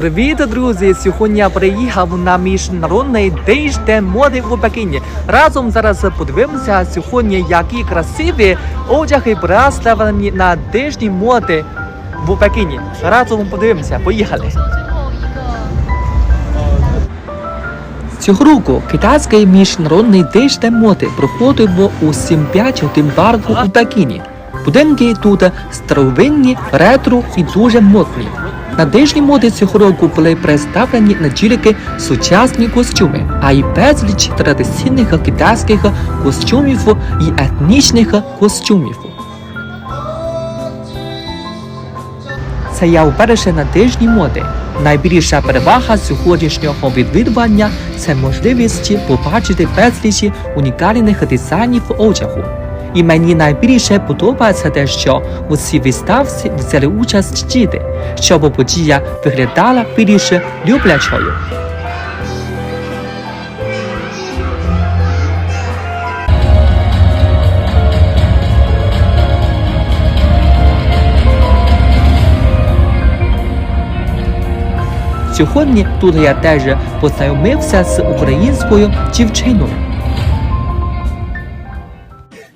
Привіт, друзі! Сьогодні я приїхав на міжнародний день моди в Пекіні. Разом зараз подивимося сьогодні, які красиві одяги представлені на день моди в Пекіні. Разом подивимося. Поїхали! Цього року китайський міжнародний день моди проходив у 7-5 годин парку у Пекіні. Будинки тут старовинні, ретро і дуже модні. На дежні моди цього року були представлені не тільки сучасні костюми, а й безліч традиційних китайських костюмів і етнічних костюмів. Це я вперше на тижні моди. Найбільша перевага сьогоднішнього відвідування це можливість побачити безліч унікальних дизайнів одягу. І мені найбільше подобається те, що у цій виставці взяли участь діти, щоб подія виглядала більш люблячою. Сьогодні тут я теж познайомився з українською дівчиною.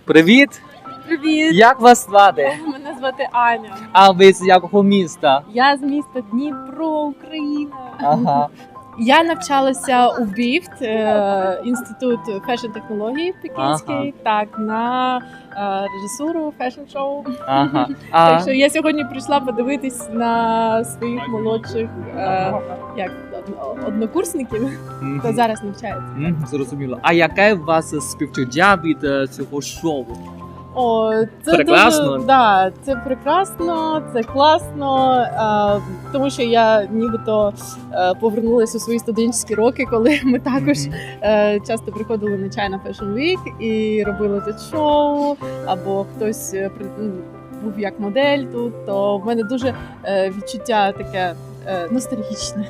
Привіт! Привіт! Як вас звати? Мене звати Аня. А ви з якого міста? Я з міста Дніпро, Україна. Ага. Я навчалася у БІФТ, е, інститут фешн технологій Пекінський, так на е, режисуру фешн-шоу. Ага. Так що я сьогодні прийшла подивитись на своїх молодших е, як однокурсників, хто зараз навчається. Зрозуміло. А яке у вас співчуття від цього шоу? О, це Прекрасно. Дуже, да, це прекрасно, це класно. Е, тому що я нібито е, повернулася у свої студентські роки, коли ми також е, часто приходили на China Fashion Week і робили тут шоу, або хтось е, був як модель тут. То в мене дуже відчуття таке. Е, Ностальгічне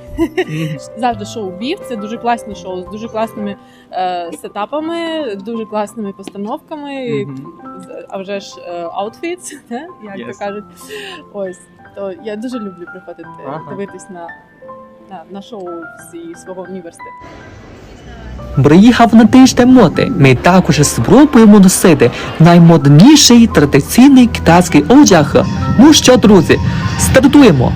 завжди шоу Бів. Це дуже класні шоу з дуже класними е, сетапами, дуже класними постановками. А вже ж е, як Yes. то кажуть. Ось то я дуже люблю приходити Ага. дивитись на, на, на шоу зі свого університету. Приїхав на тиждень моди. Ми також спробуємо носити наймодніший традиційний китайський одяг. Ну що, друзі, стартуємо!